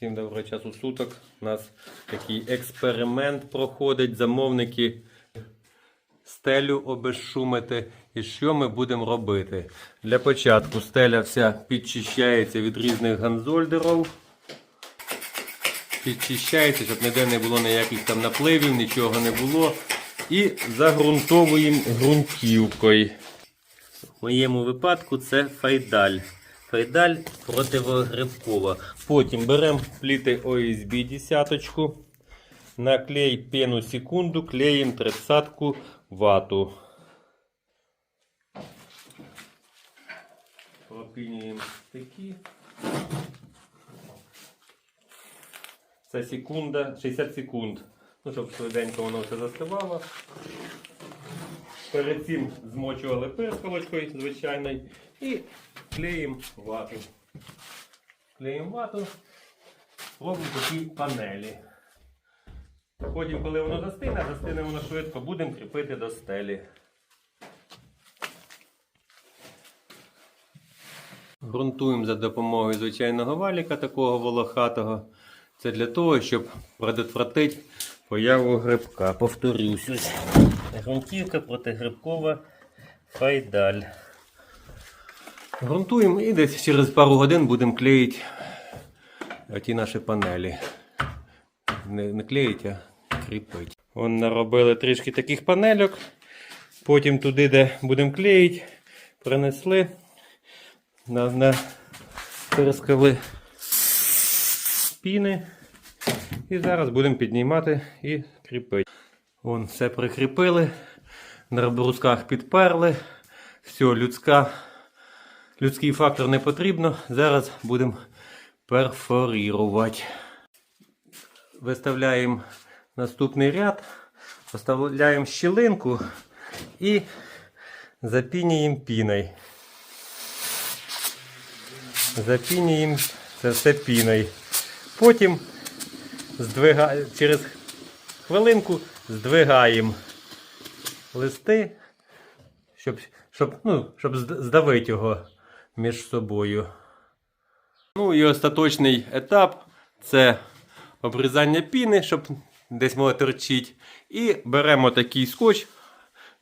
Всім доброго часу суток. У нас такий експеримент проходить. Замовники стелю обезшумити. І що ми будемо робити? Для початку стеля вся підчищається від різних ганзольдерів. Підчищається, щоб ніде не було ніяких там напливів, нічого не було. І загрунтовуємо ґрунтівкою. В моєму випадку це файдаль. Файдаль противогрибкова. Потім беремо пліти OSB десяточку, наклей пену секунду, клеїмо тридцатку вату. Пропінюємо стики. Це секунда, 60 секунд. Ну, щоб швиденько воно все застивало. Перед цим змочували персколочкою звичайною і клеїмо вату. Клеїмо вату, робимо такі панелі. Потім, коли воно застине, застине воно швидко, будемо кріпити до стелі. Грунтуємо за допомогою звичайного валіка, такого волохатого. Це для того, щоб предотвратити появу грибка. Повторюсь, грунтівка протигрибкова файдаль. Грунтуємо і десь через пару годин будемо клеїти ті наші панелі. Не, не клеїти, а кріпити. Вон наробили трішки таких панельок. Потім туди, де будемо клеїти, принесли, на, на, перескали піни. І зараз будемо піднімати і кріпити. Вон все прикріпили, на брусках підперли. Все, людська, людський фактор не потрібно. Зараз будемо перфорірувати. Виставляємо наступний ряд, вставляємо щілинку і запінюємо піною. Запінюємо це все піною. Потім здвига... через хвилинку здвигаємо листи, щоб, щоб, ну, щоб зд- здавити його між собою. Ну і остаточний етап це обрізання піни, щоб десь воно торчить. І беремо такий скотч,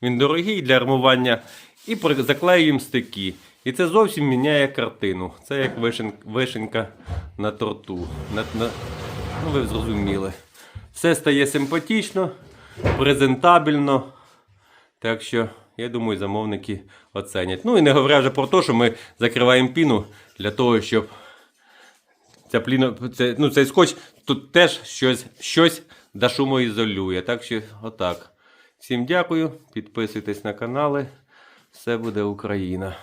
він дорогий для армування, і заклеюємо стики. І це зовсім міняє картину. Це як вишен, вишенька на торту. На, на, ну, ви зрозуміли. Все стає симпатично, презентабельно. Так що, я думаю, замовники оценять. Ну і не говоря вже про те, що ми закриваємо піну для того, щоб ця пліно, це, ну, цей скотч тут теж щось, щось шумоізолює. Так що, отак. Всім дякую, підписуйтесь на канали. Все буде Україна.